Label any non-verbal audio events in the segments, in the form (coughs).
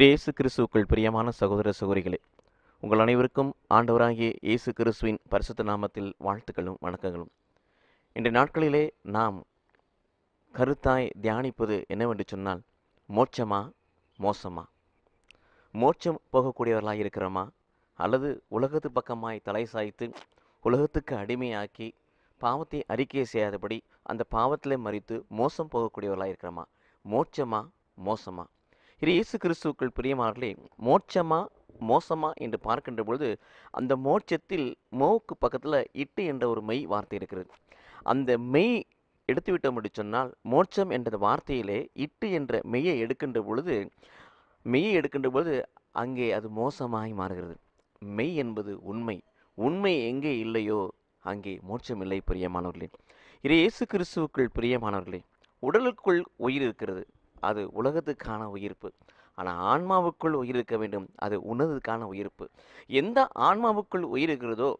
இயேசு கிறிஸ்துவுக்குள் பிரியமான சகோதர சகோதரிகளே உங்கள் அனைவருக்கும் ஆண்டவராகிய இயேசு கிறிஸ்துவின் பரிசுத்த நாமத்தில் வாழ்த்துக்களும் வணக்கங்களும். இன்றைய நாட்களிலே நாம் கருத்தாய் தியானிப்பது என்னவென்று சொன்னால் மோட்சமா மோசமா? மோட்சம் போகக்கூடியவர்களாக இருக்கிறோமா? அல்லது உலகத்து பக்கமாய் தலை சாய்த்து உலகத்துக்கு அடிமையாக்கி பாவத்தை அறிக்கை செய்யாதபடி அந்த பாவத்திலே மறித்து மோசம் போகக்கூடியவர்களாக இருக்கிறோமா? மோட்சமா மோசமா? இது இயேசு கிறிஸ்துவுக்குள் பிரியமானே மோட்சமா மோசமா என்று பார்க்கின்ற பொழுது அந்த மோட்சத்தில் மோவுக்கு பக்கத்தில் இட்டு என்ற ஒரு மெய் வார்த்தை இருக்கிறது. அந்த மெய் எடுத்துவிட்டோம் என்று சொன்னால் மோட்சம் என்ற வார்த்தையிலே இட்டு என்ற மெய்யை எடுக்கின்ற பொழுது மெய்யை எடுக்கின்ற பொழுது அங்கே அது மோசமாய் மாறுகிறது. மெய் என்பது உண்மை. உண்மை எங்கே இல்லையோ அங்கே மோட்சம் இல்லை பிரியமானவர்களே. இது இயேசு கிறிஸ்துவுக்குள் பிரியமானவர்களே உடலுக்குள் உயிர் இருக்கிறது. அது உலகத்துக்கான உயிர்ப்பு. ஆனால் ஆன்மாவுக்குள் உயிர் இருக்க வேண்டும். அது உணர்வுக்கான உயிர்ப்பு. எந்த ஆன்மாவுக்குள் உயிர் இருக்கிறதோ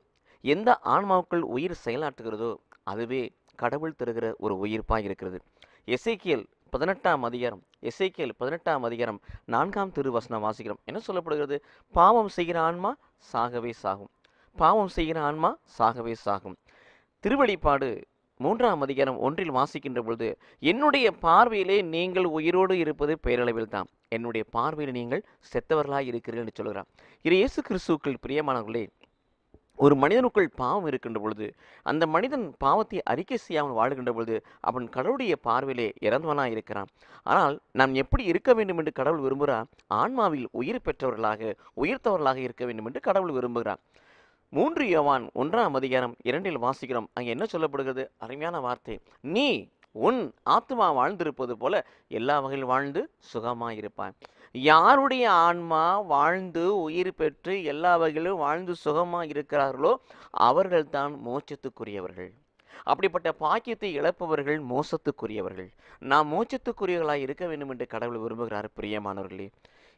எந்த ஆன்மாவுக்குள் உயிர் செயலாற்றுகிறதோ அதுவே கடவுள் தருகிற ஒரு உயிர்ப்பாக இருக்கிறது. எசைக்கியல் பதினெட்டாம் அதிகாரம் எசைக்கியல் பதினெட்டாம் அதிகாரம் நான்காம் திருவசனம் வாசிக்கிறோம். என்ன சொல்லப்படுகிறது? பாவம் செய்கிற ஆன்மா சாகவே சாகும். பாவம் செய்கிற ஆன்மா சாகவே சாகும். திருவழிப்பாடு மூன்றாம் அதிகாரம் ஒன்றில் வாசிக்கின்ற பொழுது என்னுடைய பார்வையிலே நீங்கள் உயிரோடு இருப்பது பேரளவில் தான் என்னுடைய பார்வையில் நீங்கள் செத்தவர்களாக இருக்கிறீர்கள் என்று சொல்கிறார் இது இயேசு கிறிஸ்துக்கள் பிரியமானவர்களே ஒரு மனிதனுக்குள் பாவம் இருக்கின்ற பொழுது அந்த மனிதன் பாவத்தை அறிக்கை செய்யாமல் வாழ்கின்ற பொழுது அவன் கடவுளுடைய பார்வையிலே இறந்தவனாக இருக்கிறான். ஆனால் நாம் எப்படி இருக்க வேண்டும் என்று கடவுள் விரும்புகிறார்? ஆன்மாவில் உயிர் பெற்றவர்களாக உயிர்த்தவர்களாக இருக்க வேண்டும் என்று கடவுள் விரும்புகிறார். மூன்று யோவான் ஒன்றாம் அதிகாரம் இரண்டில் வாசிக்கிறோம். அங்கே என்ன சொல்லப்படுகிறது? அருமையான வார்த்தை. நீ உன் ஆத்மா வாழ்ந்திருப்பது போல எல்லா வகையில் வாழ்ந்து சுகமாக இருப்பாய் யாருடைய ஆன்மா வாழ்ந்து உயிர் பெற்று எல்லா வகையிலும் வாழ்ந்து சுகமாக இருக்கிறார்களோ அவர்கள்தான் மோட்சத்துக்குரியவர்கள். அப்படிப்பட்ட பாக்கியத்தை இழப்பவர்கள் மோசத்துக்குரியவர்கள். நாம் மோச்சத்துக்குரியவர்களாக இருக்க வேண்டும் என்று கடவுள் விரும்புகிறார் பிரியமானவர்களே.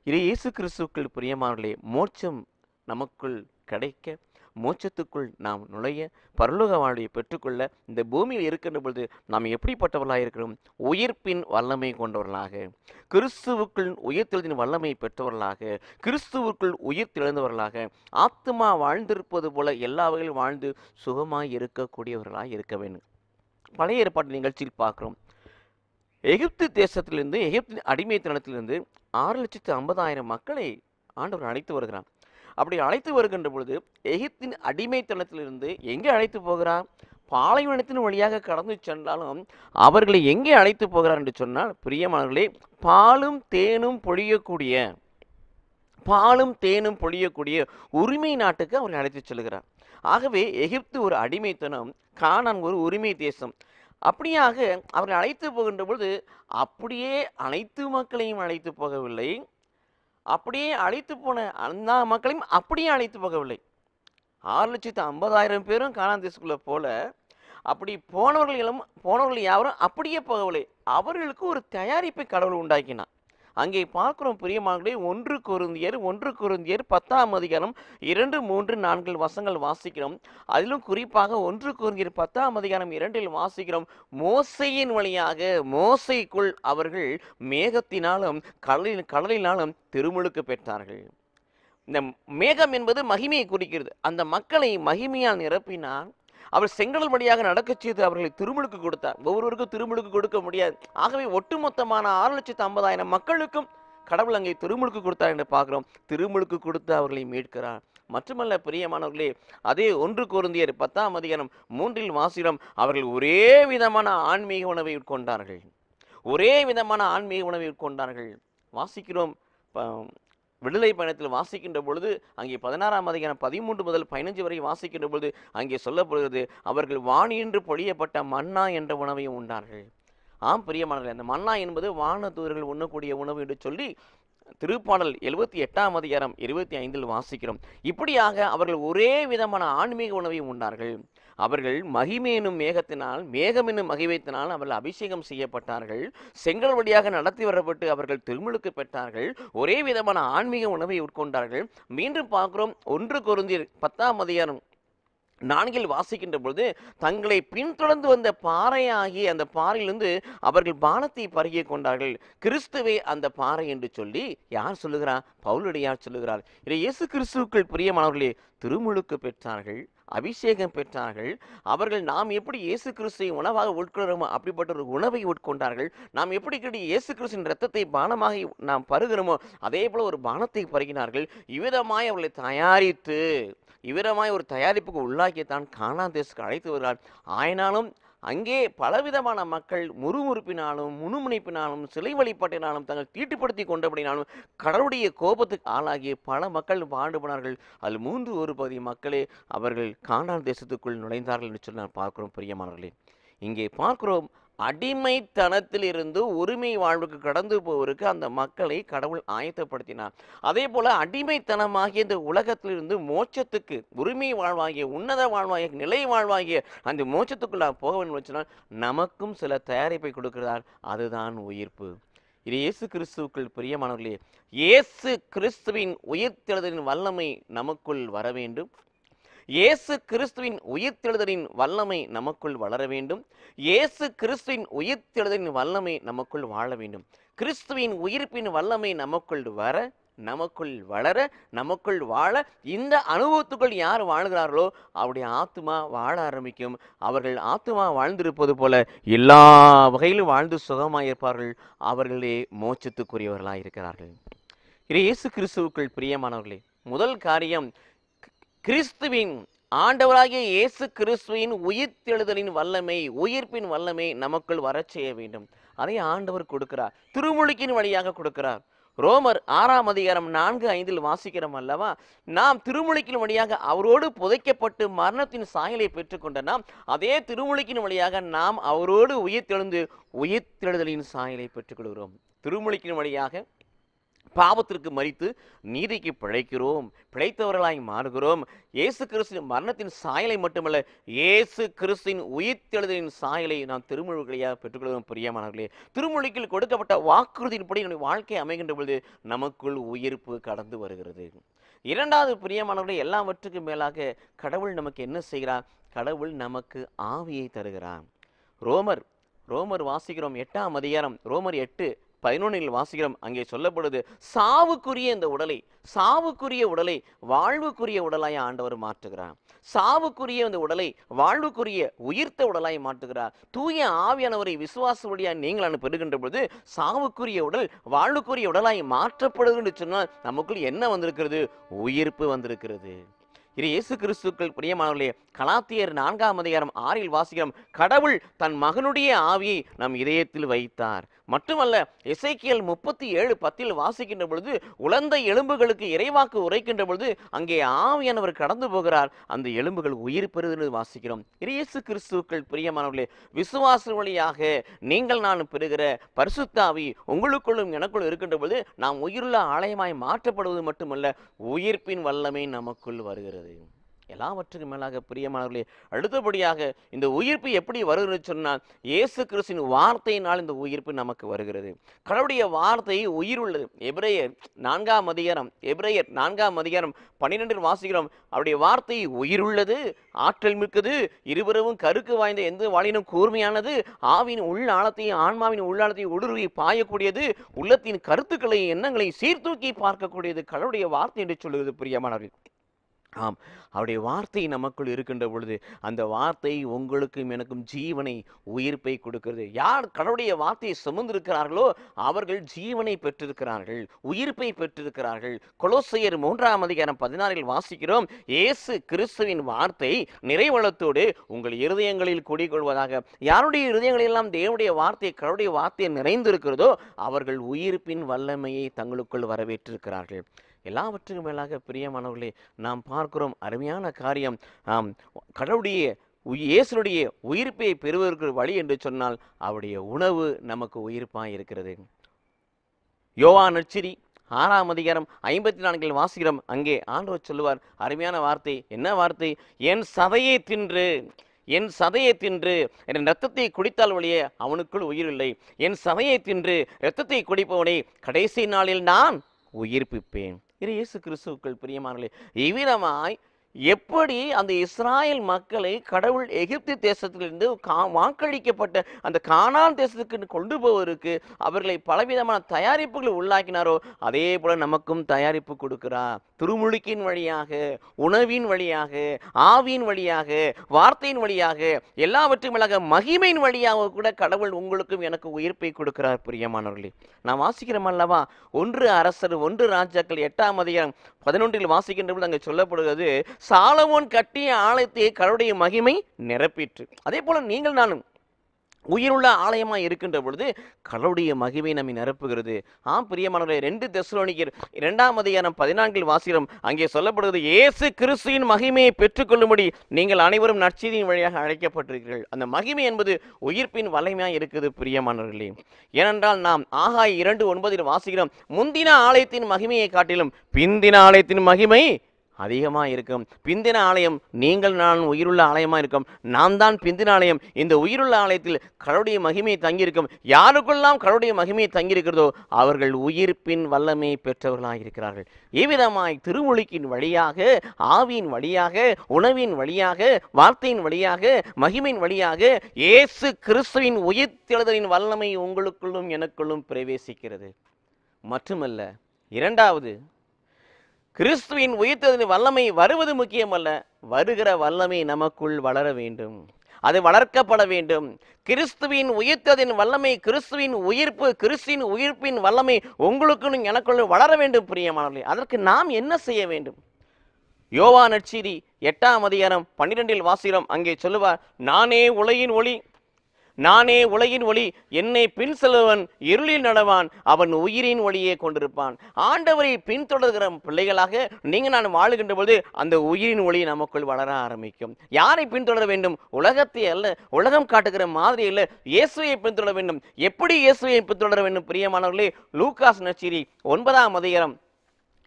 இது இயேசு கிறிஸ்துக்கள் பிரியமானவர்களே மோட்சம் நமக்குள் கிடைக்க மோட்சத்துக்குள் நாம் நுழைய பரலோக வாழ்வை பெற்றுக்கொள்ள இந்த பூமியில் இருக்கின்ற பொழுது நாம் எப்படிப்பட்டவர்களாக இருக்கிறோம் உயிர்ப்பின் வல்லமை கொண்டவர்களாக கிறிஸ்துவுக்குள் உயிர்த்தெழுதின் வல்லமை பெற்றவர்களாக கிறிஸ்துவுக்குள் உயிர் திழந்தவர்களாக ஆத்மா வாழ்ந்திருப்பது போல எல்லா வகையிலும் வாழ்ந்து சுகமாய் இருக்கக்கூடியவர்களாக இருக்க வேண்டும். பழைய ஏற்பாட்டு நிகழ்ச்சியில் பார்க்குறோம். எகிப்து தேசத்திலிருந்து எகிப்தின் அடிமைத்தனத்திலிருந்து ஆறு லட்சத்து ஐம்பதாயிரம் மக்களை ஆண்டவர் அழைத்து வருகிறார். அப்படி அழைத்து வருகின்ற பொழுது எகிப்தின் அடிமைத்தனத்திலிருந்து எங்கே அழைத்து போகிறார்? பாலைவனத்தின் வழியாக கடந்து சென்றாலும் அவர்களை எங்கே அழைத்து போகிறார் என்று சொன்னால் பிரியமானவர்களே பாலும் தேனும் பொழியக்கூடிய பாலும் தேனும் பொழியக்கூடிய உரிமை நாட்டுக்கு அவர்கள் அழைத்து செல்கிறார். ஆகவே எகிப்து ஒரு அடிமைத்தனம் கானான் ஒரு உரிமை தேசம். அப்படியாக அவர்கள் அழைத்து போகின்ற பொழுது அப்படியே அனைத்து மக்களையும் அழைத்து போகவில்லை. அப்படியே அழைத்து போன அண்ணா மக்களையும் அப்படியே அழைத்து போகவில்லை. ஆறு லட்சத்து ஐம்பதாயிரம் பேரும் காணான் தேசத்துக்குள்ள போல அப்படி போனவர்களும் போனவர்கள் யாரும் அப்படியே போகவில்லை. அவர்களுக்கு ஒரு தயாரிப்பை கடவுள் உண்டாக்கினான் அங்கே பார்க்கிறோம் பிரியமாங்களே ஒன்று குருந்தியர் ஒன்று குருந்தியர் பத்தாம் அதிகாரம் இரண்டு மூன்று நான்கு வசங்கள் வாசிக்கிறோம். அதிலும் குறிப்பாக ஒன்று குருந்தியர் பத்தாம் அதிகாரம் இரண்டில் வாசிக்கிறோம். மோசையின் வழியாக மோசைக்குள் அவர்கள் மேகத்தினாலும் கடலின் கடலினாலும் திருமுழுக்கு பெற்றார்கள். இந்த மேகம் என்பது மகிமையை குறிக்கிறது. அந்த மக்களை மகிமையால் நிரப்பினால் அவர் செங்கடல் வழியாக நடக்கச் செய்து அவர்களை திருமுழுக்கு கொடுத்தார். ஒவ்வொருவருக்கும் திருமுழுக்கு கொடுக்க முடியாது. ஆகவே ஒட்டுமொத்தமான ஆறு லட்சத்து ஐம்பதாயிரம் மக்களுக்கும் கடவுள் அங்கே திருமுழுக்கு கொடுத்தார் என்று பார்க்கிறோம். திருமுழுக்கு கொடுத்து அவர்களை மீட்கிறார். மட்டுமல்ல பிரியமானவர்களே அதே ஒன்று குருந்தியர் பத்தாம் அதிகாரம் மூன்றில் வாசிரம் அவர்கள் ஒரே விதமான ஆன்மீக உணவை உட்கொண்டார்கள். ஒரே விதமான ஆன்மீக உணவை உட்கொண்டார்கள். வாசிக்கிறோம் விடுதலை பயணத்தில் வாசிக்கின்ற பொழுது அங்கே பதினாறாம் அதிகாரம் பதிமூன்று முதல் பதினஞ்சு வரை வாசிக்கின்ற பொழுது அங்கே சொல்லப்படுகிறது அவர்கள் வாணியின்று பொழியப்பட்ட மன்னா என்ற உணவையும் உண்டார்கள். ஆம் பிரியமானவர்கள் அந்த மன்னா என்பது வானதூதர்கள் உண்ணக்கூடிய உணவு என்று சொல்லி திருப்பாடல் எழுபத்தி எட்டாம் அதிகாரம் இருபத்தி ஐந்தில் வாசிக்கிறோம். இப்படியாக அவர்கள் ஒரே விதமான ஆன்மீக உணவை உண்டார்கள். அவர்கள் மகிமை எனும் மேகத்தினால் மேகம் மகிமைத்தினால் அவர்கள் அபிஷேகம் செய்யப்பட்டார்கள். செங்கல் வழியாக நடத்தி வரப்பட்டு அவர்கள் திருமுழுக்கு பெற்றார்கள். ஒரே விதமான ஆன்மீக உணவை உட்கொண்டார்கள். மீண்டும் பார்க்கிறோம். ஒன்று குருந்தியர் பத்தாம் அதிகாரம் நான்கில் வாசிக்கின்ற பொழுது தங்களை பின்தொடர்ந்து வந்த பாறையாகி அந்த பாறையிலிருந்து அவர்கள் பானத்தை பருகிக் கொண்டார்கள். கிறிஸ்துவே அந்த பாறை என்று சொல்லி யார் சொல்லுகிறார் பவுலடியார் சொல்லுகிறார். இதை இயேசு கிறிஸ்துவுக்குள் பிரியமானவர்களே திருமுழுக்கு பெற்றார்கள். அபிஷேகம் பெற்றார்கள். அவர்கள் நாம் எப்படி இயேசு கிறிஸ்துவை உணவாக உட்கொள்கிறோமோ அப்படிப்பட்ட ஒரு உணவை உட்கொண்டார்கள். நாம் எப்படி கிட்ட இயேசு கிறிஸ்துவின் ரத்தத்தை பானமாக நாம் பருகிறோமோ அதே போல ஒரு பானத்தை பருகினார்கள். இவ்விதமாய் அவர்களை தயாரித்து இவ்விதமாய் ஒரு தயாரிப்புக்கு உள்ளாக்கியத்தான் காணாந்தேசுக்கு அழைத்து வருகிறார். ஆயினாலும் அங்கே பலவிதமான மக்கள் முறுமுறுப்பினாலும் முணுமுனைப்பினாலும் சிலை வழிபாட்டினாலும் தங்கள் தீட்டுப்படுத்தி கொண்டபடினாலும் கடவுளுடைய கோபத்துக்கு ஆளாகிய பல மக்கள் பாடுபனார்கள் அதில் மூன்று ஒரு பகுதி மக்களே அவர்கள் காண்டான் தேசத்துக்குள் நுழைந்தார்கள் என்று சொல்லி நான் பார்க்கிறோம் பிரியமானவர்களே. இங்கே பார்க்கிறோம் அடிமைத்தனத்திலிருந்து உரிமை வாழ்வுக்கு கடந்து போவதற்கு அந்த மக்களை கடவுள் ஆயத்தப்படுத்தினார். அதே போல அடிமைத்தனமாகிய இந்த உலகத்திலிருந்து மோட்சத்துக்கு உரிமை வாழ்வாகிய உன்னத வாழ்வாகிய நிலை வாழ்வாகிய அந்த மோட்சத்துக்குள்ள போக வேண்டும் என்று நமக்கும் சில தயாரிப்பை கொடுக்கிறார். அதுதான் உயிர்ப்பு. இது இயேசு கிறிஸ்துவுக்குள் பிரியமானவர்களே இயேசு கிறிஸ்துவின் உயிர்த்தெழுதலின் வல்லமை நமக்குள் வர வேண்டும். இயேசு கிறிஸ்துவின் உயிர்த்தெழுதலின் வல்லமை நமக்குள் வளர வேண்டும். இயேசு கிறிஸ்துவின் உயிர்த்தெழுதலின் வல்லமை நமக்குள் வாழ வேண்டும். கிறிஸ்துவின் உயிர்ப்பின் வல்லமை நமக்குள் வர நமக்குள் வளர நமக்குள் வாழ இந்த அனுபவத்துக்குள் யார் வாழ்கிறார்களோ அவருடைய ஆத்மா வாழ ஆரம்பிக்கும். அவர்கள் ஆத்மா வாழ்ந்திருப்பது போல எல்லா வகையிலும் வாழ்ந்து சுகமாயிருப்பார்கள் அவர்களே மோச்சத்துக்குரியவர்களாக இருக்கிறார்கள். இது இயேசு கிறிஸ்துவுக்குள் பிரியமானவர்களே முதல் காரியம் கிறிஸ்துவின் ஆண்டவராகிய இயேசு கிறிஸ்துவின் உயிர்த்தெழுதலின் வல்லமை உயிர்ப்பின் வல்லமை நமக்குள் வரச் செய்ய வேண்டும். அதை ஆண்டவர் கொடுக்கிறார். திருமுழுக்கின் வழியாக கொடுக்கிறார். ரோமர் ஆறாம் அதிகாரம் நான்கு ஐந்தில் வாசிக்கிறோம் அல்லவா? நாம் திருமுழுக்கின் வழியாக அவரோடு புதைக்கப்பட்டு மரணத்தின் சாயலை பெற்றுக்கொண்ட நாம் அதே திருமுழுக்கின் வழியாக நாம் அவரோடு உயிர்த்தெழுந்து உயிர்த்தெழுதலின் சாயலை பெற்றுக்கொள்கிறோம். திருமுழுக்கின் வழியாக பாவத்திற்கு மறித்து நீதிக்கு பிழைக்கிறோம் பிழைத்தவர்களாய் மாறுகிறோம். இயேசு கிறிஸ்தின் மரணத்தின் சாயலை மட்டுமல்ல இயேசு கிறிஸ்தின் உயிர்த்தெழுதலின் சாயலை நாம் திருமொழிகளையாக பெற்றுக்கொள்கிறோம் பிரியமானவர்களே. திருமொழிக்கில் கொடுக்கப்பட்ட வாக்குறுதியின்படி என்னுடைய வாழ்க்கை அமைகின்ற பொழுது நமக்குள் உயிர்ப்பு கடந்து வருகிறது. இரண்டாவது பிரியமானவர்களே எல்லாவற்றுக்கும் மேலாக கடவுள் நமக்கு என்ன செய்கிறார்? கடவுள் நமக்கு ஆவியை தருகிறார். ரோமர் ரோமர் வாசிக்கிறோம் எட்டாம் அதிகாரம் ரோமர் எட்டு பதினொன்றில் வாசிக்கிறோம். அங்கே சொல்லப்படுது சாவுக்குரிய இந்த உடலை சாவுக்குரிய உடலை வாழ்வுக்குரிய உடலாய் ஆண்டவர் மாற்றுகிறார். சாவுக்குரிய இந்த உடலை வாழ்வுக்குரிய உயிர்த்த உடலாய் மாற்றுகிறார். தூய ஆவியானவரை விசுவாச வழியாக நீங்கள் அனுப்பிடுகின்ற பெறுகின்ற பொழுது சாவுக்குரிய உடல் வாழ்வுக்குரிய உடலாய் மாற்றப்படுது என்று சொன்னால் நமக்குள் என்ன வந்திருக்கிறது? உயிர்ப்பு வந்திருக்கிறது. இது இயேசு கிறிஸ்துக்கள் பிரியமானவர்களே கலாத்தியர் நான்காம் அதிகாரம் ஆறில் வாசிக்கிறோம் கடவுள் தன் மகனுடைய ஆவியை நம் இதயத்தில் வைத்தார். மட்டுமல்ல இசைக்கியல் முப்பத்தி ஏழு பத்தில் வாசிக்கின்ற பொழுது உலர்ந்த எலும்புகளுக்கு இறைவாக்கு உரைக்கின்ற பொழுது அங்கே ஆவியானவர் கடந்து போகிறார். அந்த எலும்புகள் உயிர் பெறுகிறது வாசிக்கிறோம். இயேசு கிறிஸ்துக்கள் பிரியமானவர்களே விசுவாச வழியாக நீங்கள் நான் பெறுகிற பரிசுத்தாவி உங்களுக்குள்ளும் எனக்குள் இருக்கின்ற பொழுது நாம் உயிருள்ள ஆலயமாய் மாற்றப்படுவது மட்டுமல்ல உயிர்ப்பின் வல்லமை நமக்குள் வருகிறது. எல்லாவற்றுக்கும் மேலாக பிரியமானவர்களே அடுத்தபடியாக இந்த உயிர்ப்பு எப்படி வருகிறது சொன்னால் இயேசு கிறிஸ்தின் வார்த்தையினால் இந்த உயிர்ப்பு நமக்கு வருகிறது. கடவுளுடைய வார்த்தை உயிர் உள்ளது. எபிரேயர் நான்காம் அதிகாரம் எபிரேயர் நான்காம் அதிகாரம் பன்னிரெண்டில் வாசிக்கிறோம். அவருடைய வார்த்தை உயிருள்ளது ஆற்றல் மிக்கது இருபுறவும் கருக்கு வாய்ந்த எந்த வாழினும் கூர்மையானது ஆவின் உள் ஆழத்தையும் ஆன்மாவின் உள்ளாழத்தையும் உடுருவி பாயக்கூடியது உள்ளத்தின் கருத்துக்களை எண்ணங்களை சீர்தூக்கி பார்க்கக்கூடியது கடவுளுடைய வார்த்தை என்று சொல்லுவது பிரியமானவர்கள். ஆம். அவருடைய வார்த்தை நமக்குள் இருக்கின்ற பொழுது அந்த வார்த்தை உங்களுக்கும் எனக்கும் ஜீவனை உயிர்ப்பை கொடுக்கிறது. யார் கடவுளுடைய வார்த்தையை சுமந்திருக்கிறார்களோ அவர்கள் ஜீவனை பெற்றிருக்கிறார்கள் உயிர்ப்பை பெற்றிருக்கிறார்கள். கொலோசையர் மூன்றாம் அதிகாரம் பதினாறில் வாசிக்கிறோம் இயேசு கிறிஸ்துவின் வார்த்தை நிறைவளத்தோடு உங்கள் இருதயங்களில் குடிகொள்வதாக. யாருடைய இருதயங்களெல்லாம் தேவனுடைய வார்த்தை கடவுளுடைய வார்த்தை நிறைந்திருக்கிறதோ அவர்கள் உயிர்ப்பின் வல்லமையை தங்களுக்குள் வரவேற்றிருக்கிறார்கள். எல்லாவற்றுக்கும் மேலாக பிரியமானவர்களே நாம் பார்க்கிறோம் அருமையான காரியம். ஆம் கடவுளுடைய உய்- உயிர்ப்பை பெறுவதற்கு வழி என்று சொன்னால் அவருடைய உணவு நமக்கு உயிர்ப்பாக இருக்கிறது. யோவா நச்சிரி ஆறாம் அதிகாரம் ஐம்பத்தி நான்கில் வாசிக்கிறோம். அங்கே ஆண்டவர் சொல்லுவார் அருமையான வார்த்தை என்ன வார்த்தை? என் சதையை தின்று என் சதையை தின்று என் இரத்தத்தை குடித்தால் வழியே அவனுக்குள் உயிர் இல்லை. என் சதையை தின்று இரத்தத்தை குடிப்பவனை கடைசி நாளில் நான் உயிர்ப்பிப்பேன். இரு இயேசு கிறிஸ்துவுக்குள் பிரியமானங்களே இவ்விதமாய் எப்படி அந்த இஸ்ராயல் மக்களை கடவுள் எகிப்து தேசத்திலிருந்து கா வாக்களிக்கப்பட்ட அந்த காணான் தேசத்துக்கு கொண்டு போவதற்கு அவர்களை பலவிதமான தயாரிப்புகளை உள்ளாக்கினாரோ அதே போல நமக்கும் தயாரிப்பு கொடுக்கிறார். திருமுழுக்கின் வழியாக உணவின் வழியாக ஆவியின் வழியாக வார்த்தையின் வழியாக எல்லாவற்றையும் மேலாக மகிமையின் வழியாக கூட கடவுள் உங்களுக்கும் எனக்கு உயிர்ப்பை கொடுக்கிறார் பிரியமானவர்களே. நாம் வாசிக்கிறோம் அல்லவா? ஒன்று அரசர் ஒன்று ராஜாக்கள் எட்டாம் அதிகாரம் பதினொன்றில் வாசிக்கின்ற போது அங்கே சொல்லப்படுகிறது சாலமோன் கட்டிய ஆலயத்தை கடவுளுடைய மகிமை நிரப்பிற்று. அதே போல நீங்கள் நானும் உயிருள்ள ஆலயமாக இருக்கின்ற பொழுது கடவுளுடைய மகிமை நம்மை நிரப்புகிறது. ஆ பிரியமானவர்களே ரெண்டு தெசலோனிக்கர் இரண்டாம் அதிகாரம் பதினான்கில் வாசிக்கிறோம் அங்கே சொல்லப்படுகிறது இயேசு கிறிஸ்துவின் மகிமையை பெற்றுக்கொள்ளும்படி நீங்கள் அனைவரும் நற்செய்தியின் வழியாக அழைக்கப்பட்டிருக்கிறீர்கள். அந்த மகிமை என்பது உயிர்ப்பின் வலிமையாக இருக்குது பிரியமானவர்களே. ஏனென்றால் நாம் ஆகாய் இரண்டு ஒன்பதில் வாசிக்கிறோம் முந்தின ஆலயத்தின் மகிமையை காட்டிலும் பிந்தின ஆலயத்தின் மகிமை அதிகமாக இருக்கும். பிந்தின ஆலயம் நீங்கள் நான் உயிருள்ள ஆலயமாக இருக்கும். நாம் தான் பிந்தின ஆலயம். இந்த உயிருள்ள ஆலயத்தில் கடவுடைய மகிமை தங்கியிருக்கும். யாருக்கெல்லாம் கடவுடைய மகிமை தங்கியிருக்கிறதோ அவர்கள் உயிர்ப்பின் வல்லமை பெற்றவர்களாக இருக்கிறார்கள் இவ்விதமாய் திருமொழிக்கின் வழியாக ஆவியின் வழியாக உணவின் வழியாக வார்த்தையின் வழியாக மகிமையின் வழியாக இயேசு கிறிஸ்துவின் உயிர்த்தெழுதலின் வல்லமை உங்களுக்குள்ளும் எனக்குள்ளும் பிரவேசிக்கிறது. மட்டுமல்ல இரண்டாவது கிறிஸ்துவின் உயிர்த்ததின் வல்லமை வருவது முக்கியமல்ல வருகிற வல்லமை நமக்குள் வளர வேண்டும். அது வளர்க்கப்பட வேண்டும். கிறிஸ்துவின் உயிர்த்ததின் வல்லமை கிறிஸ்துவின் உயிர்ப்பு கிறிஸ்துவின் உயிர்ப்பின் வல்லமை உங்களுக்குன்னு எனக்குள்ள வளர வேண்டும் பிரியமானவர்களே. அதற்கு நாம் என்ன செய்ய வேண்டும்? யோவா நற்செய்தி எட்டாம் அதிகாரம் பன்னிரெண்டில் வாசிக்கிறோம். அங்கே சொல்லுவார் நானே உலகின் ஒளி நானே உலகின் ஒளி என்னை பின் செல்பவன் இருளில் நடவான் அவன் உயிரின் ஒளியே கொண்டிருப்பான். ஆண்டவரை பின்தொடர்கிற பிள்ளைகளாக நீங்கள் நான் வாழுகின்ற பொழுது அந்த உயிரின் ஒளி நமக்குள் வளர ஆரம்பிக்கும். யாரை பின்தொடர வேண்டும்? உலகத்தை அல்ல உலகம் காட்டுகிற மாதிரி அல்ல இயேசுவை பின்தொடர வேண்டும். எப்படி இயேசுவை பின்தொடர வேண்டும் பிரியமானவர்களே? லூகாஸ் நச்சீரி ஒன்பதாம் அதிகாரம்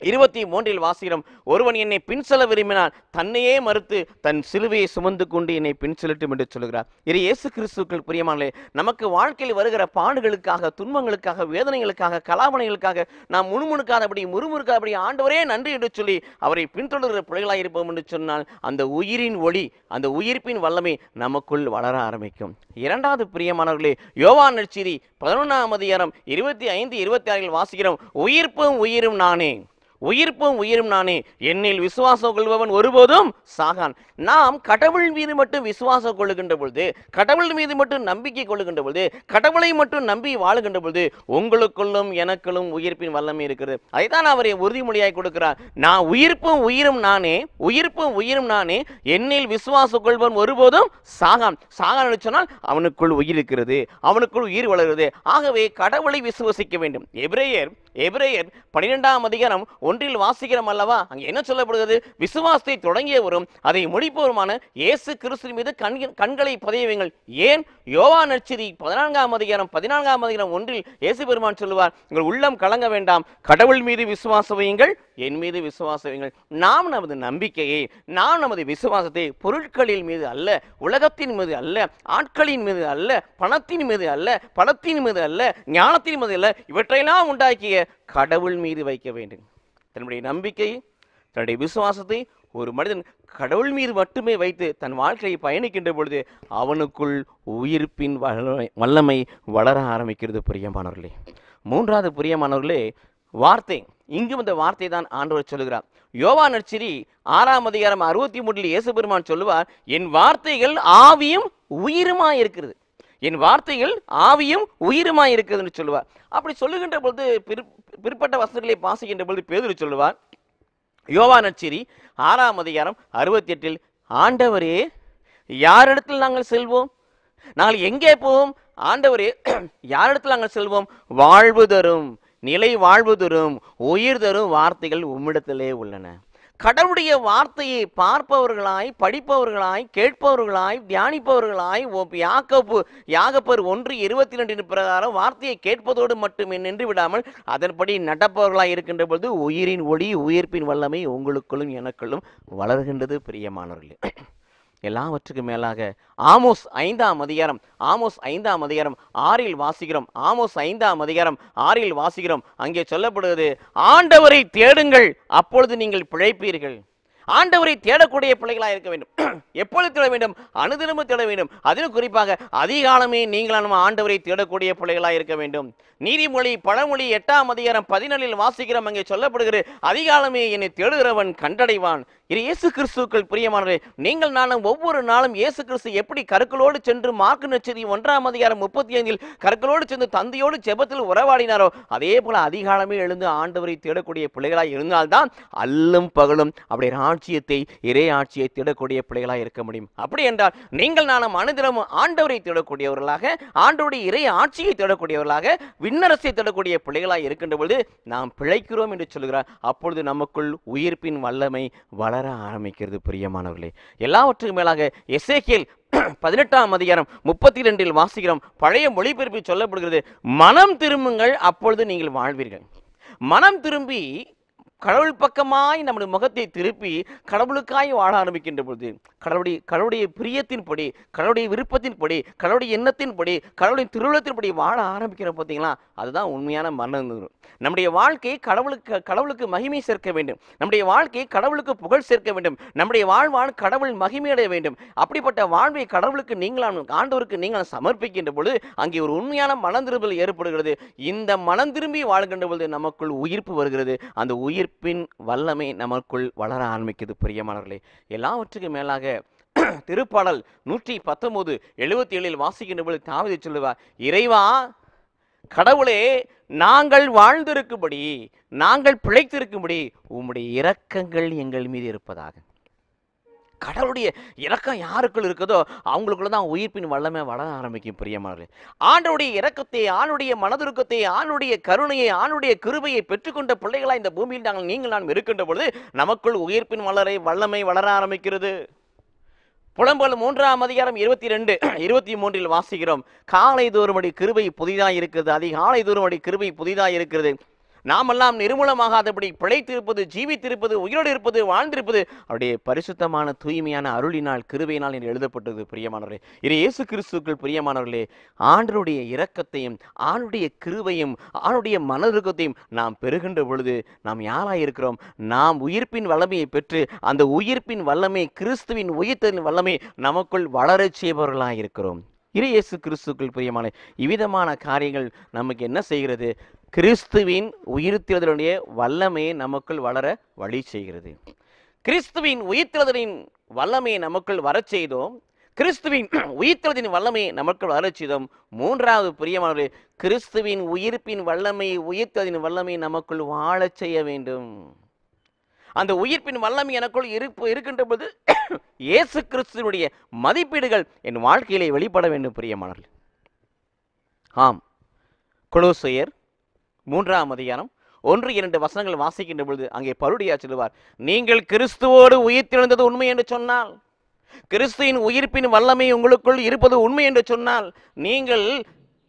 இருபத்தி மூன்றில் வாசிக்கிறோம் ஒருவன் என்னை பின் செல்ல விரும்பினால் தன்னையே மறுத்து தன் சிலுவையை சுமந்து கொண்டு என்னை பின் செல்லட்டும் என்று சொல்கிறார் இது இயேசு கிறிஸ்துக்கள் பிரியமானே நமக்கு வாழ்க்கையில் வருகிற பாடுகளுக்காக துன்பங்களுக்காக வேதனைகளுக்காக கலாபனைகளுக்காக நாம் முணுமுணுக்காதபடி முறுமுறுக்காதபடி ஆண்டவரே நன்றி என்று சொல்லி அவரை பின்தொடர்கிற பிள்ளைகளாக இருப்போம் என்று சொன்னால் அந்த உயிரின் ஒளி அந்த உயிர்ப்பின் வல்லமை நமக்குள் வளர ஆரம்பிக்கும். இரண்டாவது பிரியமானவர்களே யோவான் நற்செய்தி பதினொன்றாம் அதிகாரம் இருபத்தி ஐந்து இருபத்தி ஆறில் வாசிக்கிறோம் உயிர்ப்பும் உயிரும் நானே. உயிர்ப்பும் உயிரும் நானே. என்னில் விசுவாசம் கொள்பவன் ஒருபோதும் சாகான். நாம் கடவுள் மீது மட்டும் விசுவாசம் கொள்ளுகின்ற பொழுது கடவுள் மீது மட்டும் நம்பிக்கை கொள்ளுகின்ற பொழுது கடவுளை மட்டும் நம்பி வாழுகின்ற பொழுது உங்களுக்குள்ளும் எனக்குள்ளும் உயிர்ப்பின் வல்லமை இருக்கிறது. அதைத்தான் அவரை உறுதிமொழியாய் கொடுக்கிறார். நான் உயிர்ப்பும் உயிரும் நானே உயிர்ப்பும் உயிரும் நானே என்னில் விசுவாசம் கொள்பவன் ஒருபோதும் சாகான். சாகான் சொன்னால் அவனுக்குள் உயிர் இருக்கிறது அவனுக்குள் உயிர் வளர்கிறது. ஆகவே கடவுளை விசுவசிக்க வேண்டும். எபிரேயர் எபிரேயர் பன்னிரெண்டாம் அதிகாரம் ஒன்றில் வாசிக்கிறோம் அல்லவா? அங்கே என்ன சொல்லப்படுகிறது? விசுவாசத்தை தொடங்கியவரும் அதை முடிப்பவருமான இயேசு கிறிஸ்து மீது கண் கண்களை பதியவைங்கள் ஏன்? யோவா நட்சதி பதினான்காம் அதிகாரம் பதினான்காம் அதிகாரம் ஒன்றில் இயேசு பெருமான் சொல்லுவார் உங்கள் உள்ளம் கலங்க வேண்டாம். கடவுள் மீது விசுவாசம் வையுங்கள் என் மீது விசுவாசவையுங்கள் நாம் நமது நம்பிக்கையை நாம் நமது விசுவாசத்தை பொருட்களின் மீது அல்ல உலகத்தின் மீது அல்ல ஆட்களின் மீது அல்ல பணத்தின் மீது அல்ல பணத்தின் மீது அல்ல ஞானத்தின் மீது அல்ல இவற்றையெல்லாம் உண்டாக்கிய கடவுள் மீது வைக்க வேண்டும். தன்னுடைய நம்பிக்கை தன்னுடைய விசுவாசத்தை ஒரு மனிதன் கடவுள் மீது மட்டுமே வைத்து தன் வாழ்க்கையை பயணிக்கின்ற பொழுது அவனுக்குள் உயிர்ப்பின் வல்லமை வல்லமை வளர ஆரம்பிக்கிறது பிரியமானவர்களே. மூன்றாவது பிரியமானவர்களே வார்த்தை. இங்கும் இந்த வார்த்தை தான் ஆண்டவர் சொல்லுகிறார். யோவா நட்சரி ஆறாம் அதிகாரம் அறுபத்தி மூன்றில் இயேசு பெருமான் சொல்லுவார் என் வார்த்தைகள் ஆவியும் உயிருமாய் இருக்கிறது என் வார்த்தைகள் ஆவியும் உயிருமாய் இருக்குதுன்னு சொல்லுவார். அப்படி சொல்லுகின்ற பொழுது பிற்- பிற்பட்ட வசதிகளை வாசிக்கின்ற பொழுது பேதுரு சொல்லுவார் யோவா நற்செய்தி ஆறாம் அதிகாரம் அறுபத்தி எட்டில் ஆண்டவரே யாரிடத்தில் நாங்கள் செல்வோம்? நாங்கள் எங்கே போவோம்? ஆண்டவரே (clears throat) யாரிடத்தில் நாங்கள் செல்வோம்? வாழ்வு தரும் நிலை வாழ்வு தரும் உயிர் தரும் வார்த்தைகள் உம்மிடத்திலே உள்ளன. கடவுளுடைய வார்த்தையை பார்ப்பவர்களாய் படிப்பவர்களாய் கேட்பவர்களாய் தியானிப்பவர்களாய் ஓ- யாகப்பர் ஒன்று இருபத்தி ரெண்டின் பிரகாரம் வார்த்தையை கேட்பதோடு மட்டுமே நின்று விடாமல் அதன்படி நடப்பவர்களாய் இருக்கின்ற பொழுது உயிரின் ஒளி உயிர்ப்பின் வல்லமை உங்களுக்குள்ளும் எனக்குள்ளும் வளர்கின்றது பிரியமானவர்களே. எல்லாவற்றுக்கும் மேலாக ஆமோஸ் ஐந்தாம் அதிகாரம் ஆமோஸ் ஐந்தாம் அதிகாரம் ஆறில் வாசிக்கிறோம் ஆமோஸ் ஐந்தாம் அதிகாரம் ஆறில் வாசிக்கிறோம். அங்கே சொல்லப்படுவது ஆண்டவரை தேடுங்கள் அப்பொழுது நீங்கள் பிழைப்பீர்கள். ஆண்டவரை தேடக்கூடிய பிள்ளைகளாக இருக்க வேண்டும். (clears throat) எப்பொழுது தேட வேண்டும்? அனுதினமும் தேட வேண்டும். அதிலும் குறிப்பாக அதிகாலமே நீங்களான ஆண்டவரை தேடக்கூடிய பிள்ளைகளாக இருக்க வேண்டும். நீதிமொழி பழமொழி எட்டாம் அதிகாரம் பதினேழில் வாசிக்கிறோம். அங்கே சொல்லப்படுகிற அதிகாலமே என்னை தேடுகிறவன் கண்டடைவான். இது இயேசு கிறிஸ்துக்கள் பிரியமானவரே நீங்கள் நானும் ஒவ்வொரு நாளும் இயேசு கிறிஸ்து எப்படி கருக்களோடு சென்று மார்க்கு நச்சதி ஒன்றாம் அதிகாரம் முப்பத்தி ஐந்தில் கற்களோடு சென்று தந்தையோடு செபத்தில் உறவாடினாரோ அதே போல அதிகாலமே எழுந்து ஆண்டவரை தேடக்கூடிய பிள்ளைகளாக இருந்தால்தான் அல்லும் பகலும். அப்படி ராஜ்யத்தை இறை ஆட்சியை தேடக்கூடிய பிள்ளைகளாக இருக்க முடியும். அப்படி என்றால் நீங்கள் நானும் அனுதினமும் ஆண்டவரை தேடக்கூடியவர்களாக ஆண்டோடைய இறை ஆட்சியை தேடக்கூடியவர்களாக விண்ணரசை தேடக்கூடிய பிள்ளைகளாக இருக்கின்ற பொழுது நாம் பிழைக்கிறோம் என்று சொல்கிறார். அப்பொழுது நமக்குள் உயிர்ப்பின் வல்லமை வளர ஆரம்பிக்கிறது பிரியமானவர்களே. எல்லாவற்றுக்கும் மேலாக எசேக்கியேல் பதினெட்டாம் அதிகாரம் முப்பத்தி ரெண்டில் வாசிக்கிறோம். பழைய மொழிபெயர்ப்பில் சொல்லப்படுகிறது மனம் திரும்புங்கள் அப்பொழுது நீங்கள் வாழ்வீர்கள். மனம் திரும்பி கடவுள் பக்கமாய் நம்முடைய முகத்தை திருப்பி கடவுளுக்காய் வாழ ஆரம்பிக்கின்ற பொழுது கடவுளுடைய கடவுளுடைய பிரியத்தின்படி கடவுளுடைய விருப்பத்தின்படி கடவுளுடைய எண்ணத்தின்படி கடவுளின் திருவிழத்தின்படி வாழ ஆரம்பிக்கிற பார்த்தீங்களா? அதுதான் உண்மையான மனம் நம்முடைய வாழ்க்கையை கடவுளுக்கு கடவுளுக்கு மகிமை சேர்க்க வேண்டும். நம்முடைய வாழ்க்கையை கடவுளுக்கு புகழ் சேர்க்க வேண்டும். நம்முடைய வாழ்வால் கடவுள் மகிமையடைய வேண்டும். அப்படிப்பட்ட வாழ்வை கடவுளுக்கு நீங்களாம் ஆண்டவருக்கு நீங்கள் சமர்ப்பிக்கின்ற பொழுது அங்கே ஒரு உண்மையான மனந்திரும்பல் ஏற்படுகிறது. இந்த மனம் திரும்பி வாழ்கின்ற பொழுது நமக்குள் உயிர்ப்பு வருகிறது. அந்த உயிர்ப்பின் வல்லமை நமக்குள் வளர ஆரம்பிக்கிறது பிரியமானவர்களே எல்லாவற்றுக்கும் மேலாக (clears throat) திருப்பாடல் நூற்றி பத்தொன்பது எழுபத்தி ஏழில் வாசிக்கின்ற பொழுது தாவதி சொல்லுவார் இறைவா கடவுளே நாங்கள் வாழ்ந்திருக்கும்படி நாங்கள் பிழைத்திருக்கும்படி உம்முடைய இரக்கங்கள் எங்கள் மீது இருப்பதாக. கடவுளுடைய இரக்கம் யாருக்குள் இருக்குதோ அவங்களுக்குள்ள தான் உயிர்ப்பின் வல்லமே வளர ஆரம்பிக்கும் பிரியமானவர்களே. ஆண்டுடைய இரக்கத்தை ஆணுடைய மனதுருக்கத்தை ஆணுடைய கருணையை ஆணுடைய கிருபையை பெற்றுக்கொண்ட பிள்ளைகளா இந்த பூமியில் நாங்கள் நீங்கள் நாம் இருக்கின்ற பொழுது நமக்குள் உயிர்ப்பின் வளரை வல்லமை வளர ஆரம்பிக்கிறது. புலம்பல் மூன்றாம் அதிகாரம் இருபத்தி ரெண்டு இருபத்தி மூன்றில் வாசிக்கிறோம். காலை தோறுமடி கிருபை புதிதாக இருக்கிறது. அதிகாலை தோறுமடி கிருபை புதிதாக இருக்கிறது. நாமெல்லாம் நிர்மூலமாகாதபடி பிழைத்திருப்பது ஜீவித்திருப்பது உயிரோடு இருப்பது வாழ்ந்திருப்பது அவருடைய பரிசுத்தமான தூய்மையான அருளினால் கிருவையினால் என்று எழுதப்பட்டது பிரியமானவர்களே. இது இயேசு கிறிஸ்துக்கள் பிரியமானவர்களே ஆண்டருடைய இரக்கத்தையும் ஆணுடைய கிருவையும் ஆணுடைய மனதுக்கத்தையும் நாம் பெறுகின்ற பொழுது நாம் யாராய் இருக்கிறோம் நாம் உயிர்ப்பின் வல்லமையை பெற்று அந்த உயிர்ப்பின் வல்லமை கிறிஸ்துவின் உயிர்த்தலின் வல்லமை நமக்குள் வளரச் செய்பவர்களாக இருக்கிறோம் இரு இயேசு கிறிஸ்துக்கள் பிரியமான இவ்விதமான காரியங்கள் நமக்கு என்ன செய்கிறது? கிறிஸ்துவின் உயிர்த்தெழுதலுடைய வல்லமையை நமக்குள் வளர வழி செய்கிறது. கிறிஸ்துவின் உயிர்த்தெழுதலின் வல்லமையை நமக்குள் வரச் செய்தோம். கிறிஸ்துவின் உயிர்த்தெழுதின் வல்லமையை நமக்குள் வரச் செய்தோம். மூன்றாவது பிரியமானவர்களே கிறிஸ்துவின் உயிர்ப்பின் வல்லமையை உயிர்த்தெழுதின் வல்லமையை நமக்குள் வாழச் செய்ய வேண்டும். அந்த உயிர்ப்பின் வல்லமை எனக்குள் இருப்பு இருக்கின்ற பொழுது (coughs) இயேசு கிறிஸ்துவனுடைய மதிப்பீடுகள் என் வாழ்க்கையிலே வெளிப்பட வேண்டும் பிரியமானவர்கள். ஆம். கொலோசையர் மூன்றாம் அதிகாரம் ஒன்று இரண்டு வசனங்கள் வாசிக்கின்ற பொழுது அங்கே பருடியா சொல்லுவார் நீங்கள் கிறிஸ்துவோடு உயிர்த்தெழுந்தது உண்மை என்று சொன்னால் கிறிஸ்துவின் உயிர்ப்பின் வல்லமை உங்களுக்குள் இருப்பது உண்மை என்று சொன்னால் நீங்கள்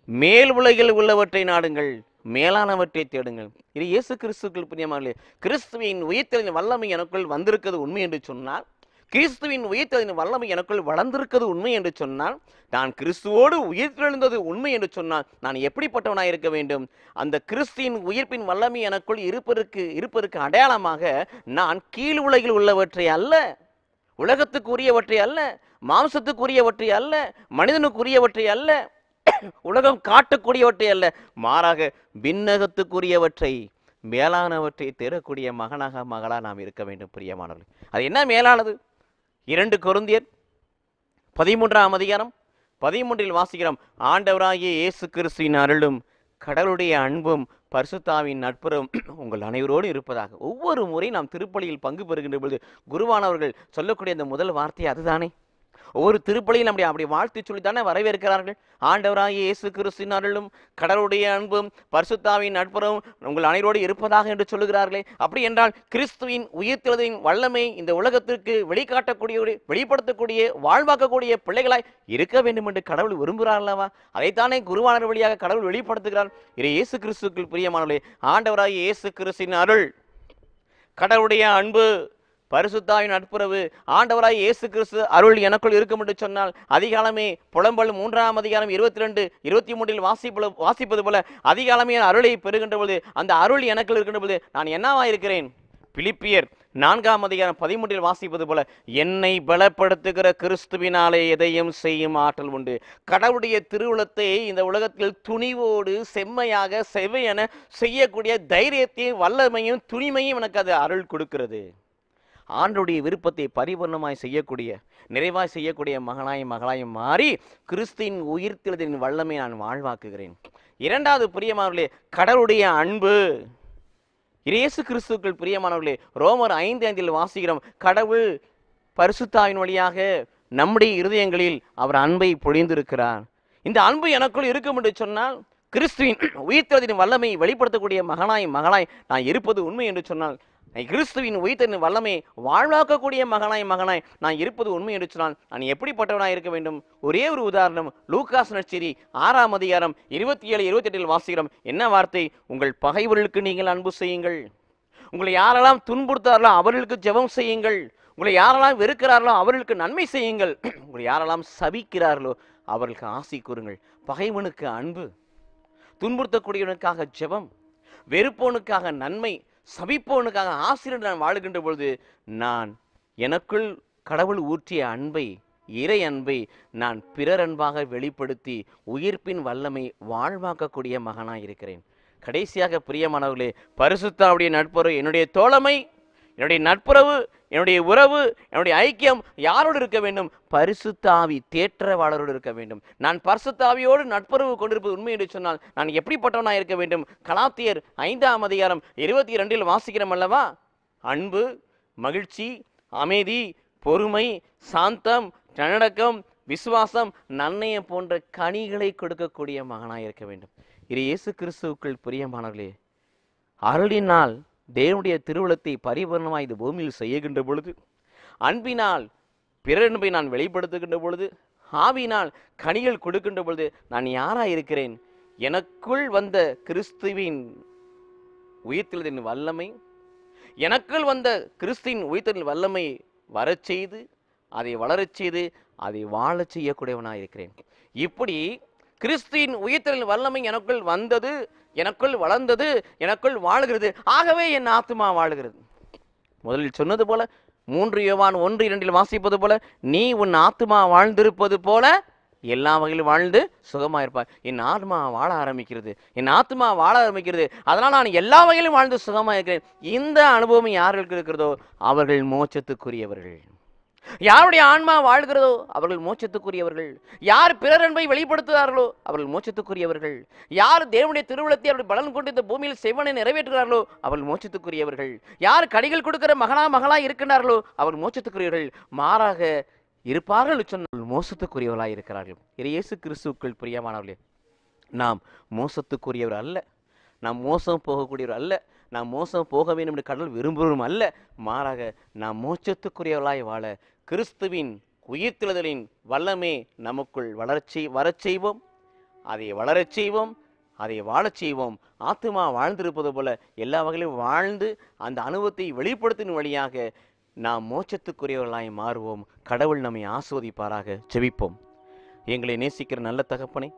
மேல் உலகில் உள்ளவற்றை நாடுங்கள் மேலானவற்றை தேடுங்கள். இது இயேசு கிறிஸ்துக்கள் பிரியமானே கிறிஸ்துவின் உயிர்த்தெழுந்த வல்லமை எனக்குள் வந்திருக்கிறது உண்மை என்று சொன்னால் கிறிஸ்துவின் உயிர்த்ததின் வல்லமை எனக்குள் வளர்ந்திருக்கிறது உண்மை என்று சொன்னால் நான் கிறிஸ்துவோடு உயிர்த்தெழுந்தது உண்மை என்று சொன்னால் நான் எப்படிப்பட்டவனாய் இருக்க வேண்டும்? அந்த கிறிஸ்துவின் உயிர்ப்பின் வல்லமை எனக்குள் இருப்பதற்கு இருப்பதற்கு அடையாளமாக நான் கீழ் உலகில் உள்ளவற்றை அல்ல உலகத்துக்குரியவற்றை அல்ல மாம்சத்துக்குரியவற்றை அல்ல மனிதனுக்குரியவற்றை அல்ல உலகம் காட்டக்கூடியவற்றை அல்ல மாறாக விண்ணகத்துக்குரியவற்றை மேலானவற்றை தேடக்கூடிய மகனாக மகளாக நாம் இருக்க வேண்டும் பிரியமானவர்கள். அது என்ன மேலானது? இரண்டு கொருந்தியர் பதிமூன்றாம் அதிகாரம் பதிமூன்றில் வாசிக்கிறோம் ஆண்டவராகிய இயேசு கிறிஸ்துவின் அருளும் கடவுளுடைய அன்பும் பரிசுத்தாவின் நட்புறம் உங்கள் அனைவரோடு இருப்பதாக. ஒவ்வொரு முறை நாம் திருப்பலியில் பங்கு பெறுகின்ற பொழுது குருவானவர்கள் சொல்லக்கூடிய அந்த முதல் வார்த்தை அதுதானே? ஒவ்வொரு திருப்பலியும் நம்முடைய அப்படி வாழ்த்து சொல்லித்தானே வரவேற்கிறார்கள். ஆண்டவராகிய இயேசு கிறிஸ்தின் அருளும் கடவுளுடைய அன்பும் பரிசுத்தாவின் நட்புறவும் உங்கள் அனைவரோடு இருப்பதாக என்று சொல்லுகிறார்களே. அப்படி என்றால் கிறிஸ்துவின் உயிர்த்தெழுதின் வல்லமை இந்த உலகத்திற்கு வெளிக்காட்டக்கூடிய வெளிப்படுத்தக்கூடிய வாழ்வாக்கக்கூடிய பிள்ளைகளாய் இருக்க வேண்டும் என்று கடவுள் விரும்புகிறார் அல்லவா? அதைத்தானே குருவானர் வழியாக கடவுள் வெளிப்படுத்துகிறார். இது இயேசு கிறிஸ்துக்கள் பிரியமானவர்களே ஆண்டவராகிய இயேசு கிறிஸ்தின் அருள் கடவுளுடைய அன்பு பரிசுத்தாவின் நட்புறவு ஆண்டவராய் இயேசு கிறிஸ்து அருள் எனக்குள் இருக்கும் என்று சொன்னால் அதிகாலமே புலம்பல் மூன்றாம் அதிகாரம் இருபத்தி ரெண்டு இருபத்தி மூன்றில் வாசிப்பது வாசிப்பது போல அதிகாலமே அருளை பெறுகின்ற பொழுது அந்த அருள் எனக்குள் இருக்கின்ற பொழுது நான் என்னவாக இருக்கிறேன்? பிலிப்பியர் நான்காம் அதிகாரம் பதிமூன்றில் வாசிப்பது போல என்னை பலப்படுத்துகிற கிறிஸ்துவினாலே எதையும் செய்யும் ஆற்றல் உண்டு. கடவுளுடைய திருவுளத்தை இந்த உலகத்தில் துணிவோடு செம்மையாக செவ்வையென செய்யக்கூடிய தைரியத்தையும் வல்லமையும் துணிமையும் எனக்கு அது அருள் கொடுக்கிறது. ஆண்டுடைய விருப்பத்தை பரிபூர்ணமாய் செய்யக்கூடிய நிறைவாய் செய்யக்கூடிய மகனாயும் மகளாயும் மாறி கிறிஸ்தின் உயிர்த்தெழுதின் வல்லமை நான் வாழ்வாக்குகிறேன். இரண்டாவது பிரியமானவர்களே கடவுளுடைய அன்பு. இயேசு கிறிஸ்துக்கள் பிரியமானவர்களே ரோமர் ஐந்து ஐந்தில் வாசிக்கிறோம் கடவுள் பரிசுத்தாவின் வழியாக நம்முடைய இருதயங்களில் அவர் அன்பை பொழிந்திருக்கிறார். இந்த அன்பு எனக்குள் இருக்கும் என்று சொன்னால் கிறிஸ்துவின் உயிர்த்தெழுதின் வல்லமை வெளிப்படுத்தக்கூடிய மகனாய் மகளாய் நான் இருப்பது உண்மை என்று சொன்னால் கிறிஸ்துவின் உயிர்த்தெழுதின் வல்லமை வாழ்வாக்கக்கூடிய மகனாய் மகனாய் நான் இருப்பது உண்மை என்று சொன்னால் நான் எப்படிப்பட்டவனாய் இருக்க வேண்டும்? ஒரே ஒரு உதாரணம் லூகாஸ் நற்செய்தி ஆறாம் அதிகாரம் இருபத்தி ஏழு இருபத்தி எட்டில் வாசிக்கிறோம். என்ன வார்த்தை? உங்கள் பகைவர்களுக்கு நீங்கள் அன்பு செய்யுங்கள். உங்களை யாரெல்லாம் துன்புறுத்தார்களோ அவர்களுக்கு ஜெபம் செய்யுங்கள். உங்களை யாரெல்லாம் வெறுக்கிறார்களோ அவர்களுக்கு நன்மை செய்யுங்கள். (clears throat) உங்களை யாரெல்லாம் சபிக்கிறார்களோ அவர்களுக்கு ஆசை கூறுங்கள். பகைவனுக்கு அன்பு துன்புறுத்தக்கூடியவனுக்காக ஜெபம் வெறுப்போனுக்காக நன்மை சபிப்போனுக்காக ஆசிரியர் நான் வாழுகின்ற பொழுது நான் எனக்குள் கடவுள் ஊற்றிய அன்பை இறை அன்பை நான் பிறர் அன்பாக வெளிப்படுத்தி உயிர்ப்பின் வல்லமை வாழ்வாக்கக்கூடிய மகனாக இருக்கிறேன் கடைசியாக பிரியமானவர்களே பரிசுத்தாவுடைய நட்புறவு என்னுடைய தோழமை என்னுடைய நட்புறவு என்னுடைய உறவு என்னுடைய ஐக்கியம் யாரோடு இருக்க வேண்டும்? பரிசுத்தாவி தேற்றவாளரோடு இருக்க வேண்டும். நான் பரிசுத்தாவியோடு நட்புறவு கொண்டிருப்பது உண்மை என்று சொன்னால் நான் எப்படிப்பட்டவனாக இருக்க வேண்டும்? கலாத்தியர் ஐந்தாம் அதிகாரம் இருபத்தி இரண்டில் வாசிக்கிறோம் அல்லவா? அன்பு மகிழ்ச்சி அமைதி பொறுமை சாந்தம் தன்னடக்கம் விசுவாசம் நன்னயம் போன்ற கனிகளை கொடுக்கக்கூடிய மகனாக இருக்க வேண்டும். இது இயேசு கிறிஸ்துவுக்குள் பிரியமானவர்களே அருளினால் தேவனுடைய திருவிழத்தை பரிபூர்ணமாக இந்த பூமியில் செய்யுகின்ற பொழுது அன்பினால் பிறன்பை அன்பை நான் வெளிப்படுத்துகின்ற பொழுது ஆவினால் கனிகள் கொடுக்கின்ற பொழுது நான் யாராக இருக்கிறேன் எனக்குள் வந்த கிறிஸ்துவின் உயிர்த்தெழுதின் வல்லமை எனக்குள் வந்த கிறிஸ்துவின் உயிர்த்தெழுதின் வல்லமை வரச் செய்து அதை வளரச் செய்து அதை வாழச் செய்யக்கூடியவனாக இருக்கிறேன் இப்படி கிறிஸ்துவின் உயிர்த்தலின் வல்லமை எனக்குள் வந்தது எனக்குள் வளர்ந்தது எனக்குள் வாழுகிறது. ஆகவே என் ஆத்துமா வாழுகிறது. முதலில் சொன்னது போல மூன்று யோவான் ஒன்று இரண்டில் வாசிப்பது போல நீ உன் ஆத்துமா வாழ்ந்திருப்பது போல எல்லா வகையிலும் வாழ்ந்து சுகமாக இருப்பார் என் ஆத்மா வாழ ஆரம்பிக்கிறது. என் ஆத்மா வாழ ஆரம்பிக்கிறது. அதனால் நான் எல்லா வகையிலும் வாழ்ந்து சுகமாக இருக்கிறேன். இந்த அனுபவம் யார்களுக்கு இருக்கிறதோ அவர்கள் மோட்சத்துக்குரியவர்கள். யாருடைய ஆன்மா வாழ்கிறதோ அவர்கள் மோட்சத்துக்குரியவர்கள். யார் பிறர் அன்பை வெளிப்படுத்துகிறார்களோ அவர்கள் மோட்சத்துக்குரியவர்கள். யார் தேவனுடைய திருவிழத்தை அவர்கள் பலன் கொண்டு இந்த பூமியில் செவனை நிறைவேற்றுகிறார்களோ அவர்கள் மோட்சத்துக்குரியவர்கள். யார் கடிகள் கொடுக்கிற மகனா மகளா இருக்கின்றார்களோ அவர்கள் மோட்சத்துக்குரியவர்கள். மாறாக இருப்பார்கள் சொன்னால் மோசத்துக்குரியவர்களாக இருக்கிறார்கள். இது இயேசு கிறிஸ்துவுக்குள் பிரியமானவர்களே நாம் மோசத்துக்குரியவர் அல்ல. நாம் மோசம் போகக்கூடியவர் அல்ல. நாம் மோசம் போக வேண்டும் என்று கடவுள் விரும்புவதும் அல்ல. மாறாக நாம் மோச்சத்துக்குரியவர்களாய் வாழ கிறிஸ்துவின் உயிர்த்தெழுதலின் வல்லமே நமக்குள் வளர்ச்சி வரச் செய்வோம். அதை வளரச் செய்வோம். அதை வாழச் செய்வோம். ஆத்துமா வாழ்ந்திருப்பது போல எல்லா வகையிலும் வாழ்ந்து அந்த அனுபவத்தை வெளிப்படுத்தின வழியாக நாம் மோட்சத்துக்குரியவர்களாய் மாறுவோம். கடவுள் நம்மை ஆஸ்வதிப்பாராக. செவிப்போம் எங்களை நேசிக்கிற நல்ல தகப்பனை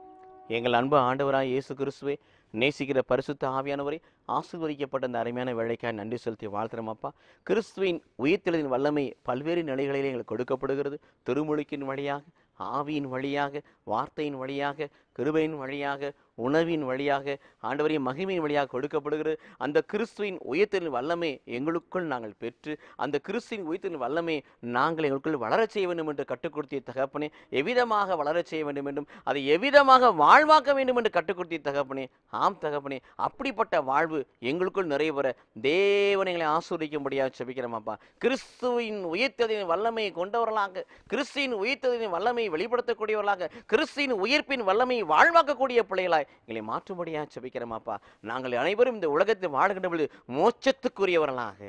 எங்கள் அன்பு ஆண்டவராய் இயேசு கிறிஸ்துவே நேசிக்கிற பரிசுத்த ஆவியானவரை ஆசீர்வதிக்கப்பட்ட இந்த அருமையான வேலைக்காக நன்றி செலுத்தி வாழ்த்துறோம் அப்பா. கிறிஸ்துவின் உயிர்த்தெழுதின் வல்லமை பல்வேறு நிலைகளிலே எங்களுக்கு கொடுக்கப்படுகிறது. திருமுழுக்கின் வழியாக ஆவியின் வழியாக வார்த்தையின் வழியாக கிருபையின் வழியாக உணவின் வழியாக ஆண்டவரின் மகிமையின் வழியாக கொடுக்கப்படுகிறது அந்த கிறிஸ்துவின் உயர்த்தின் வல்லமே எங்களுக்குள் நாங்கள் பெற்று அந்த கிறிஸ்துவின் உயர்த்தின் வல்லமே நாங்கள் எங்களுக்குள் வளரச் செய்ய வேண்டும் என்று கற்றுக் கொடுத்திய தகப்பனே எவ்விதமாக வளரச் செய்ய வேண்டும் என்றும் அதை எவ்விதமாக வாழ்வாக்க வேண்டும் என்று கற்றுக் கொடுத்திய தகப்பனே ஆம் தகப்பனே அப்படிப்பட்ட வாழ்வு எங்களுக்குள் நிறைவேற தேவனைகளை எங்களை ஆஸ்வதிக்கும்படியாக செபிக்கிறோம் கிறிஸ்துவின் உயர்த்ததின் வல்லமையை கொண்டவர்களாக கிறிஸ்துவின் உயர்த்ததின் வல்லமையை வெளிப்படுத்தக்கூடியவர்களாக கிறிஸ்தின் உயிர்ப்பின் வல்லமையை வாழ்வாக்கக்கூடிய பிள்ளைகளாய் எங்களை மாற்றும்படியாக செபிக்கிறோமாப்பா. நாங்கள் அனைவரும் இந்த உலகத்தில் வாழ்கின்ற பொழுது மோட்சத்துக்குரியவர்களாக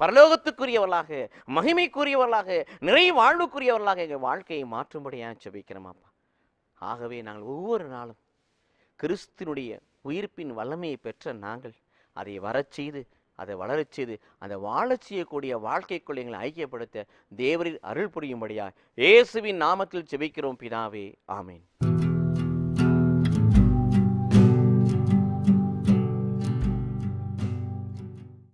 பரலோகத்துக்குரியவர்களாக மகிமைக்குரியவர்களாக நிறை வாழ்வுக்குரியவர்களாக எங்கள் வாழ்க்கையை மாற்றும்படியாக செபிக்கிறோமாப்பா. ஆகவே நாங்கள் ஒவ்வொரு நாளும் கிறிஸ்தினுடைய உயிர்ப்பின் வல்லமையை பெற்ற நாங்கள் அதை வரச் செய்து அதை வளரச் செய்து அதை வாழச் செய்யக்கூடிய வாழ்க்கைக்குள் எங்களை ஐக்கியப்படுத்த தேவரில் அருள் புரியும்படியா இயேசுவின் நாமத்தில் செபிக்கிறோம் பிதாவே. ஆமேன்.